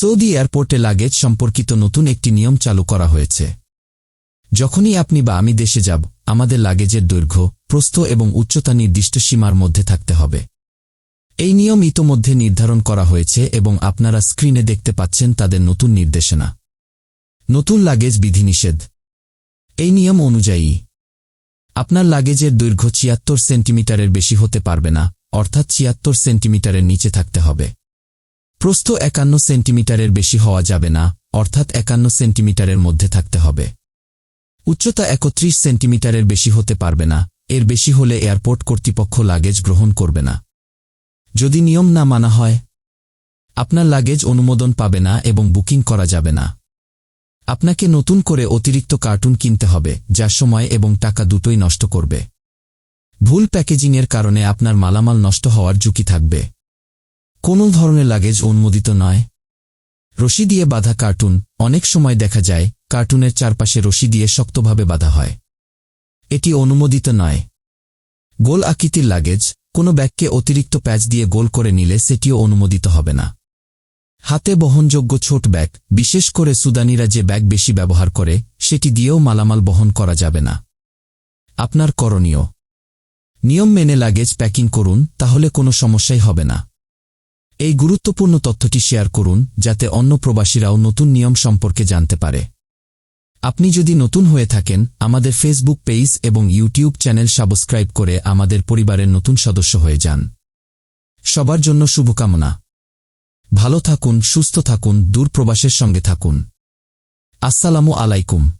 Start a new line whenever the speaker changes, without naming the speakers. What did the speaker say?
Saudi এয়ারপোর্টে luggage সম্পর্কিত নতুন একটি নিয়ম চালু করা হয়েছে। যখনই আপনি বা আমি দেশে যাব, আমাদের লাগেজের দৈর্ঘ্য, প্রস্থ এবং উচ্চতা নির্দিষ্ট সীমার মধ্যে থাকতে হবে। এই নিয়ম ইতোমধ্যে নির্ধারণ করা হয়েছে এবং আপনারা স্ক্রিনে দেখতে পাচ্ছেন তাদের নতুন নির্দেশনা। নতুন লাগেজ বিধিনিষেধ। এই নিয়ম অনুযায়ী, আপনার লাগেজের দৈর্ঘ্য ছিয়াত্তর সেন্টিমিটারের বেশি হতে পারবে না, অর্থাৎ ছিয়াত্তর সেন্টিমিটারের নিচে থাকতে হবে। প্রস্থ একান্ন সেন্টিমিটারের বেশি হওয়া যাবে না, অর্থাৎ একান্ন সেন্টিমিটারের মধ্যে থাকতে হবে। উচ্চতা একত্রিশ সেন্টিমিটারের বেশি হতে পারবে না, এর বেশি হলে এয়ারপোর্ট কর্তৃপক্ষ লাগেজ গ্রহণ করবে না। যদি নিয়ম না মানা হয়, আপনার লাগেজ অনুমোদন পাবে না এবং বুকিং করা যাবে না। আপনাকে নতুন করে অতিরিক্ত কার্টুন কিনতে হবে, যা সময় এবং টাকা দুটোই নষ্ট করবে। ভুল প্যাকেজিংয়ের কারণে আপনার মালামাল নষ্ট হওয়ার ঝুঁকি থাকবে। কোনো ধরনের লাগেজ অনুমোদিত নয়। রশি দিয়ে বাঁধা কার্টুন অনেক সময় দেখা যায়, কার্টুনের চারপাশে রশি দিয়ে শক্তভাবে বাঁধা হয়। এটি অনুমোদিত নয়। গোল আকৃতির লাগেজ কোনো ব্যাগকে অতিরিক্ত প্যাচ দিয়ে গোল করে নিলে সেটিও অনুমোদিত হবে না। হাতে বহনযোগ্য ছোট ব্যাগ, বিশেষ করে সুদানিরা যে ব্যাগ বেশি ব্যবহার করে, সেটি দিয়েও মালামাল বহন করা যাবে না। আপনার করণীয়। নিয়ম মেনে লাগেজ প্যাকিং করুন, তাহলে কোনো সমস্যাই হবে না। এই গুরুত্বপূর্ণ তথ্যটি শেয়ার করুন, যাতে অন্য প্রবাসীরাও নতুন নিয়ম সম্পর্কে জানতে পারে। আপনি যদি নতুন হয়ে থাকেন, আমাদের ফেসবুক পেজ এবং ইউটিউব চ্যানেল সাবস্ক্রাইব করে আমাদের পরিবারের নতুন সদস্য হয়ে যান। সবার জন্য শুভকামনা। ভালো থাকুন, সুস্থ থাকুন দূর প্রবাসের সঙ্গে থাকুন। আসসালামু আলাইকুম।